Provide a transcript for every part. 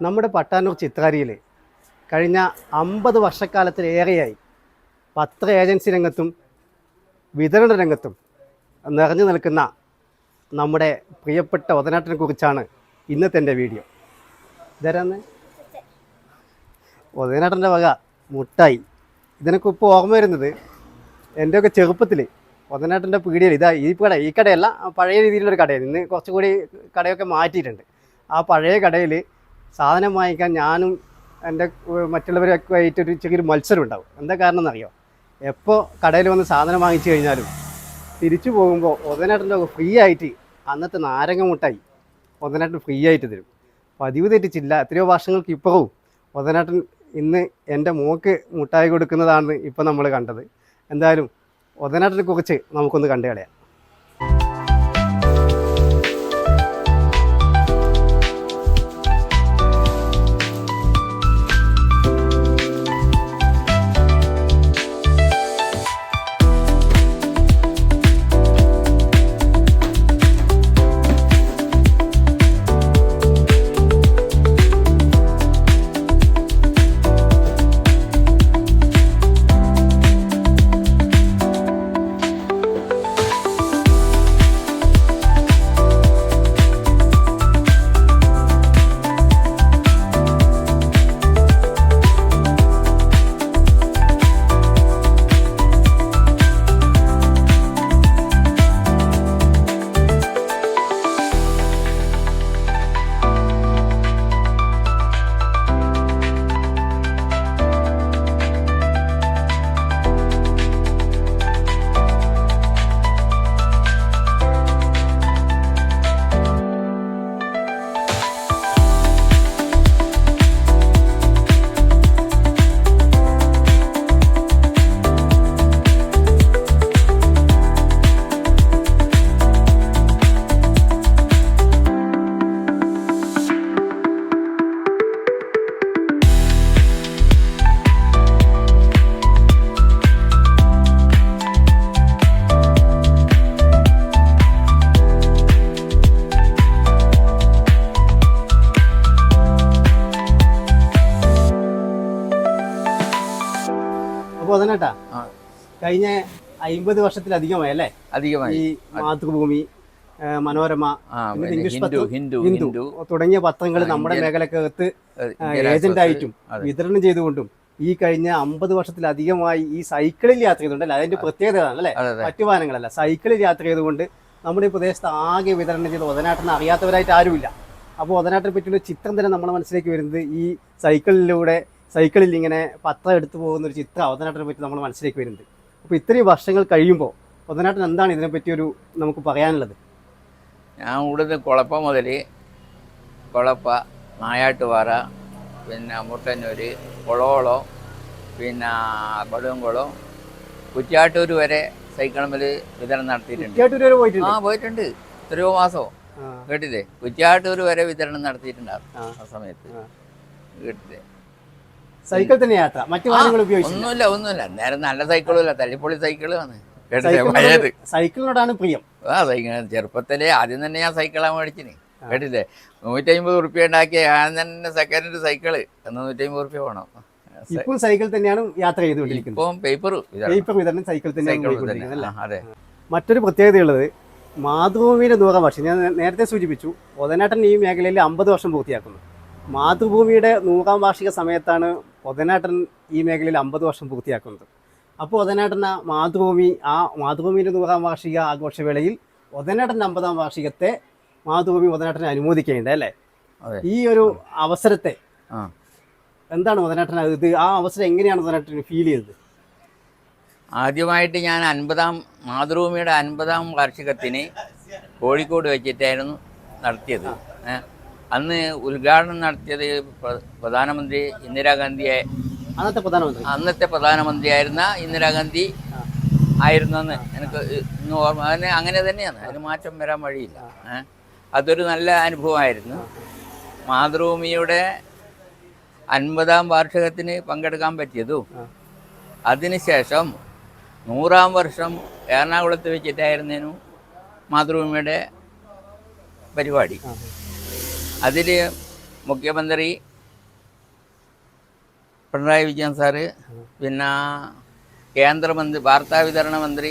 നമ്മുടെ പട്ടാനൂർ ചിത്രാരിയിൽ കഴിഞ്ഞ അമ്പത് വർഷക്കാലത്തിലേറെയായി പത്ര ഏജൻസി രംഗത്തും വിതരണ രംഗത്തും നിറഞ്ഞു നിൽക്കുന്ന നമ്മുടെ പ്രിയപ്പെട്ട ഒതനാട്ടിനെ കുറിച്ചാണ് ഇന്നത്തെ എന്റെ വീഡിയോ. ഇതാരാന്ന് ഒതനാട്ടന്റെ വക മുട്ടായി. ഇതിനൊക്കെ ഇപ്പോൾ ഓർമ്മ വരുന്നത് എന്റെയൊക്കെ ചെറുപ്പത്തിൽ ഒതനാട്ടന്റെ പീടിയിൽ ഇതാ ഈ കട ഈ കടയല്ല പഴയ രീതിയിലുള്ളൊരു കടയാണ്. ഇന്ന് കുറച്ചുകൂടി കടയൊക്കെ മാറ്റിയിട്ടുണ്ട്. ആ പഴയ കടയിൽ സാധനം വാങ്ങിക്കാൻ ഞാനും എന്റെ മറ്റുള്ളവരൊക്കെ ആയിട്ട് ഒരു ചെറിയൊരു മത്സരം ഉണ്ടാവും എന്താ കാരണം എന്നറിയോ എപ്പോൾ കടയിൽ വന്ന് സാധനം വാങ്ങിച്ചു കഴിഞ്ഞാലും തിരിച്ചു പോകുമ്പോൾ ഒതനേട്ടന്റെ ഫ്രീ ആയിട്ട് അന്നത്തെ നാരങ്ങ മുട്ടായി ഒതനേട്ടൻ ഫ്രീ ആയിട്ട് തരും. പതിവ് തെറ്റിച്ചില്ല. എത്രയോ വർഷങ്ങൾക്ക് ഇപ്പുറവും ഒതനേട്ടൻ ഇന്ന് എന്റെ മോക്ക് മുട്ടായി കൊടുക്കുന്നതാണ് ഇപ്പം നമ്മൾ കണ്ടത്. എന്തായാലും ഒതനേട്ടനെ കുറിച്ച് നമുക്കൊന്ന് കണ്ടു കളയാം. ആ. കഴിഞ്ഞ അയിമ്പത് വർഷത്തിലധികമായി അല്ലേ? അധികമായി. ഈ മാതൃഭൂമി മനോരമ ഇംഗ്ലീഷ് ഹിന്ദു ഹിന്ദു തുടങ്ങിയ പത്രങ്ങൾ നമ്മുടെ മേഖലക്കകത്ത് ഏഹ്, ഏജന്റ് ആയിട്ടും വിതരണം ചെയ്തുകൊണ്ടും ഈ കഴിഞ്ഞ അമ്പത് വർഷത്തിലധികമായി ഈ സൈക്കിളിൽ യാത്ര ചെയ്തുകൊണ്ടല്ലേ അതിന്റെ പ്രത്യേകത അല്ലേ? അതെ അതെ. മറ്റു വാഹനങ്ങളല്ല സൈക്കിളിൽ യാത്ര ചെയ്തുകൊണ്ട് നമ്മുടെ ഈ പ്രദേശത്ത് ആകെ വിതരണം ചെയ്ത് ഒതനാട്ടിനെ അറിയാത്തവരായിട്ട് ആരുമില്ല. അപ്പോൾ ഒതനാട്ടിനെ പറ്റിയുള്ള ചിത്രം തന്നെ നമ്മുടെ മനസ്സിലേക്ക് വരുന്നത് ഈ സൈക്കിളിലൂടെ സൈക്കിളിൽ ഇങ്ങനെ പത്രം എടുത്തു പോകുന്ന ഒരു ചിത്രം ഒതനാട്ടിനെ പറ്റി നമ്മൾ മനസ്സിലേക്ക് വരുന്നത് അപ്പോൾ ഇത്രയും വർഷങ്ങൾ കഴിയുമ്പോൾ ഒതനാട്ടൻ എന്താണ് ഇതിനെപ്പറ്റി ഒരു നമുക്ക് പറയാനുള്ളത്? ഞാൻ ഇവിടുന്ന് കുളപ്പ മുതൽ കുളപ്പ നായാട്ടുപാറ പിന്നെ മുട്ടന്നൂര് കുളോളം പിന്നെ കൊടുങ്കുളം കുറ്റാട്ടൂർ വരെ സൈക്കിളിൽ വിതരണം നടത്തിയിട്ടുണ്ട്. കുറ്റിയാട്ടൂർ ആ പോയിട്ടുണ്ട്. എത്രയോ മാസമോ കേട്ടില്ലേ? കുറ്റാട്ടൂർ വരെ വിതരണം നടത്തിയിട്ടുണ്ടാവും ആ. സമയത്ത്. കേട്ടില്ലേ? സൈക്കിൾ തന്നെ യാത്ര. മറ്റു വാഹനങ്ങൾ ഉപയോഗിച്ചില്ല. ഒന്നുമില്ല ഒന്നുമില്ല. നേരം നല്ല സൈക്കിളുമില്ല തല്ലിപ്പൊളി സൈക്കിളാണ് പഴയത് സൈക്കിളിനോടാണ് പ്രിയം. ആ സൈക്കിൾ ചെറുപ്പത്തിലെ ആദ്യം തന്നെ ഞാൻ സൈക്കിളാണ് മേടിച്ചിന്. കേട്ടില്ലേ? നൂറ്റമ്പത് റുപ്യ ഉണ്ടാക്കിയ ഞാൻ തന്നെ സെക്കൻഡ് സൈക്കിൾ. എന്ന് നൂറ്റമ്പത് റുപ്യ വേണം. ഇപ്പോൾ സൈക്കിൾ തന്നെയാണ് യാത്ര ചെയ്തുകൊണ്ടിരിക്കുന്നത് ഇപ്പം പേപ്പർ പേപ്പർ വിതരണം സൈക്കിൾ തന്നെ. അതെ. മറ്റൊരു പ്രത്യേകതയുള്ളത് മാതൃഭൂമിയുടെ നൂറാം വർഷം ഞാൻ നേരത്തെ സൂചിപ്പിച്ചു ഒതനാട്ടൻ ഈ മേഖലയിൽ അമ്പത് വർഷം പൂർത്തിയാക്കുന്നു. മാതൃഭൂമിയുടെ നൂറാം വാർഷിക സമയത്താണ് ഒതനാട്ടൻ ഈ മേഖലയിൽ അമ്പത് വർഷം പൂർത്തിയാക്കുന്നത്. അപ്പോൾ ഒതനാട്ടൻ ആ മാതൃഭൂമി ആ മാതൃഭൂമിയുടെ നൂറാം വാർഷിക ആഘോഷവേളയിൽ ഒതനാട്ടന്റെ അമ്പതാം വാർഷികത്തെ മാതൃഭൂമി ഒതനാട്ടനെ അനുമോദിക്കുകയുണ്ട് അല്ലേ. ഈ ഒരു അവസരത്തെ എന്താണ് ഒതനാട്ടൻ ഇത് ആ അവസരം എങ്ങനെയാണ് ഒതനാട്ടന് ഫീൽ ചെയ്തത്? ആദ്യമായിട്ട് ഞാൻ അൻപതാം മാതൃഭൂമിയുടെ അൻപതാം വാർഷികത്തിന് കോഴിക്കോട് വെച്ചിട്ടായിരുന്നു നടത്തിയത്. അന്ന് ഉദ്ഘാടനം നടത്തിയത് പ്രധാനമന്ത്രി ഇന്ദിരാഗാന്ധിയെ അന്നത്തെ പ്രധാനമന്ത്രി അന്നത്തെ പ്രധാനമന്ത്രിയായിരുന്ന ഇന്ദിരാഗാന്ധി ആയിരുന്നെന്ന് എനിക്ക് ഇന്ന് ഓർമ്മ അതിന് അങ്ങനെ തന്നെയാണ് അതിന് മാറ്റം വരാൻ വഴിയില്ല. അതൊരു നല്ല അനുഭവമായിരുന്നു മാതൃഭൂമിയുടെ അൻപതാം വാർഷികത്തിന് പങ്കെടുക്കാൻ പറ്റിയതും. അതിനുശേഷം നൂറാം വർഷം എറണാകുളത്ത് വെച്ചിട്ടായിരുന്നു മാതൃഭൂമിയുടെ പരിപാടി. അതിൽ മുഖ്യമന്ത്രി പിണറായി വിജയൻ സാറ് പിന്നെ കേന്ദ്രമന്ത്രി വാർത്താ വിതരണ മന്ത്രി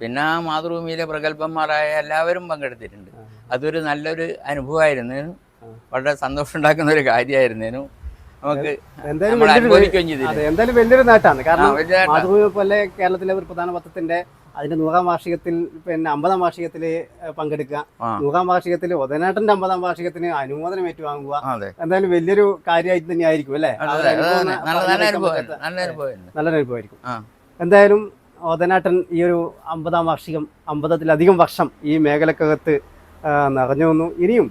പിന്നെ മാതൃഭൂമിയിലെ പ്രഗത്ഭന്മാരായ എല്ലാവരും പങ്കെടുത്തിട്ടുണ്ട്. അതൊരു നല്ലൊരു അനുഭവമായിരുന്നു വളരെ സന്തോഷം ഉണ്ടാക്കുന്ന ഒരു കാര്യമായിരുന്നേനു നമുക്ക് എന്തായാലും വലിയൊരു നേട്ടമാണ്. കാരണം മാതൃഭൂമി പോലെ കേരളത്തിലെ ഒരു പ്രധാന പത്രത്തിന്റെ അതിന്റെ നൂറാം വാർഷികത്തിൽ പിന്നെ അമ്പതാം വാർഷികത്തിൽ പങ്കെടുക്കുക. നൂറാം വാർഷികത്തിൽ ഒതനാട്ടന്റെ അമ്പതാം വാർഷികത്തിന് അനുമോദനം ഏറ്റുവാങ്ങുക. എന്തായാലും വലിയൊരു കാര്യമായിട്ട് തന്നെ ആയിരിക്കും അല്ലേ നല്ലൊരു അനുഭവമായിരിക്കും. എന്തായാലും ഓതനാട്ടൻ ഈ ഒരു അമ്പതാം വാർഷികം അമ്പതത്തിലധികം വർഷം ഈ മേഖലക്കകത്ത് നിറഞ്ഞു വന്നു. ഇനിയും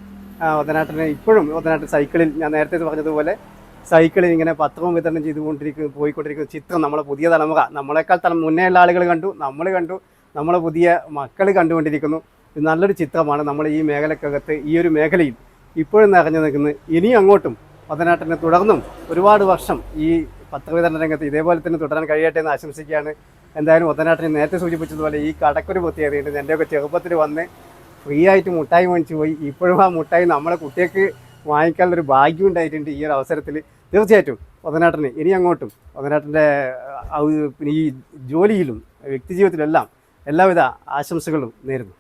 ഒതനാട്ടിന് ഇപ്പോഴും ഓതനാട്ടൻ സൈക്കിളിൽ ഞാൻ നേരത്തെ പറഞ്ഞതുപോലെ സൈക്കിളിൽ ഇങ്ങനെ പത്രവും വിതരണം ചെയ്തുകൊണ്ടിരിക്കുന്ന പോയിക്കൊണ്ടിരിക്കുന്ന ചിത്രം നമ്മളെ പുതിയ തലമുറ. നമ്മളെക്കാൾ തല മുന്നേയുള്ള ആളുകൾ കണ്ടു നമ്മൾ കണ്ടു നമ്മളെ പുതിയ മക്കൾ കണ്ടുകൊണ്ടിരിക്കുന്നു. നല്ലൊരു ചിത്രമാണ്. നമ്മൾ ഈ മേഖലക്കകത്ത് ഈ ഒരു മേഖലയിൽ ഇപ്പോഴും നിറഞ്ഞു നിൽക്കുന്നത് ഇനിയും അങ്ങോട്ടും പത്തനാട്ടിനെ തുടർന്നും ഒരുപാട് വർഷം ഈ പത്രവിതരണ രംഗത്ത് ഇതേപോലെ തന്നെ തുടരാൻ കഴിയട്ടെ എന്ന് ആശംസിക്കുകയാണ്. എന്തായാലും ഒത്തനാട്ടിനെ നേരത്തെ സൂചിപ്പിച്ചതുപോലെ ഈ കടക്കൊരു പ്രത്യേകതയുണ്ട് എന്റെയൊക്കെ ചെറുപ്പത്തിൽ വന്ന് ഫ്രീ ആയിട്ട് മുട്ടായി വാങ്ങിച്ചു പോയി. ഇപ്പോഴും ആ മുട്ടായി നമ്മളെ കുട്ടികൾക്ക് വാങ്ങിക്കാനുള്ളൊരു ഭാഗ്യം ഉണ്ടായിട്ടുണ്ട് ഈ ഒരു അവസരത്തിൽ തീർച്ചയായിട്ടും. ഒതനാട്ടിന് ഇനി അങ്ങോട്ടും. ഒതനാട്ടിന്റെ ഈ ജോലിയിലും വ്യക്തിജീവിതത്തിലെല്ലാം എല്ലാവിധ ആശംസകളും നേരുന്നു.